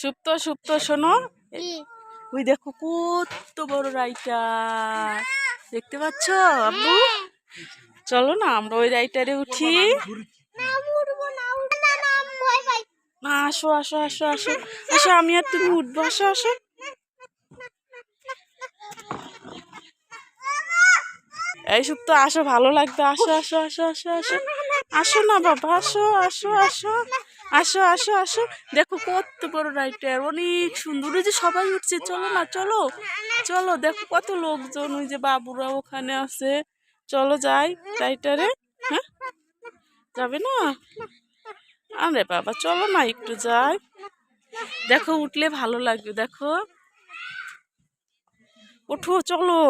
সুপ্ত সুপ্ত শোনো। ওই দেখো কত বড় রাইটার। দেখতে পাচ্ছ আব্বু? চলো না আমরা ওই রাইটারে উঠি। না আসো আসো আসো আসো। আসো আমি আর তুমি উঠবো আসো আসো। এই সুপ্ত আসো ভালো লাগবে। আসো আসো আসো আসো আসো। আসো না বাবা আসো আসো আসো। আসো আসো আসো। দেখো কত বড় রাইটার অনেক সুন্দর। ওই যে সবাই উঠছে চলো না চলো। চলো দেখো কত লোকজন ওই যে বাবুরা ওখানে আছে। চলো যাই রাইটারে হ্যাঁ? যাবে না? আরে বাবা চলো না একটু যাই। দেখো উঠলে ভালো লাগবে দেখো। ওঠো চলো।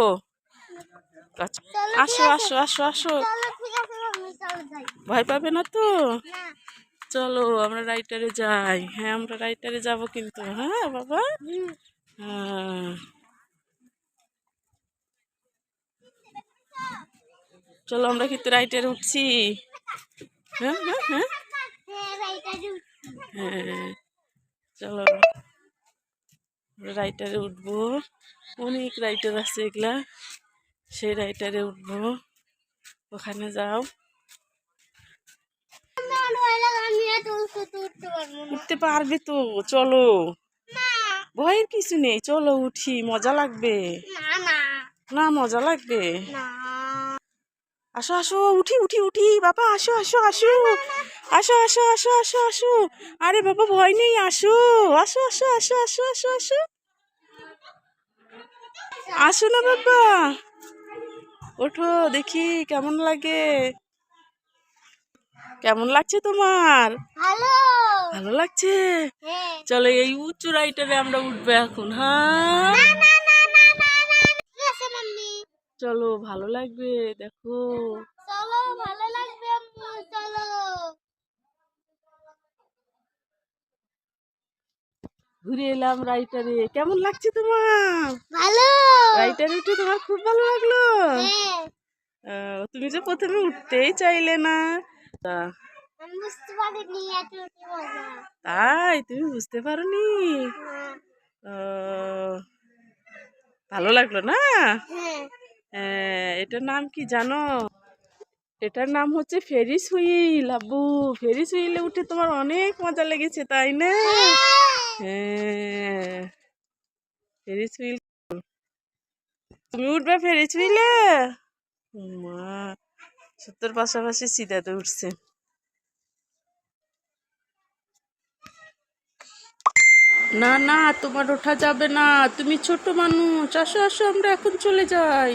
আসো আসো আসো আসো। ভয় পাবে না তো? চলো আমরা রাইটারে যাই। হ্যাঁ আমরা রাইটারে যাব কিন্তু। হ্যাঁ বাবা। হ্যাঁ। চলো, আমরা কিন্তু রাইটারে উঠছি। হ্যাঁ হ্যাঁ হ্যাঁ। হ্যাঁ চলো। রাইটারে উঠবো। অনেক রাইটার আছে এগুলা। সেই রাইটারে উঠবো। ওখানে যাও। উঠতে পারবে তো চলো। ভয়ের কিছু নেই চলো উঠি মজা লাগবে। না মজা লাগবে? আসো আসো উঠি উঠি উঠি বাবা আসো আসো আসো। আসো আসো আসো আসো আসো। আরে বাবা ভয় নেই আসো। আসো আসো আসো আসো আসো আসো। আসো না বাবা। ওঠো দেখি কেমন লাগে। কেমন লাগছে তোমার? ভালো। লাগছে? হ্যাঁ। চলো এই উঁচু রাইটারে আমরা উঠবো এখন হ্যাঁ? চলো ভালো লাগবে দেখো। চলো ভালো লাগবে চলো। ঘুরে এলাম রাইটারে কেমন লাগছে তোমার? ভালো। রাইটারে উঠে তোমার খুব ভালো লাগল? হ্যাঁ। তুমি যে প্রথমে উঠতেই চাইলে না তা তাই তুমি বুঝতে পারোনি? না। ভালো লাগল না? হ্যাঁ। হ্যাঁ, এটার নাম কি জানো? এটার নাম হচ্ছে ফেরিস হুইল আব্বু। ফেরিস হুইলে উঠে তোমার অনেক মজা লেগেছে তাই না? হ্যাঁ। ফেরিস হুইল তুমি উঠবে ফেরিস হুইলে মা। সত্তর পাশাপাশি সিদাতে উঠছে। না না, তোমার ওঠা যাবে না। তুমি ছোট মানুষ, আসো আসো, আমরা এখন চলে যাই।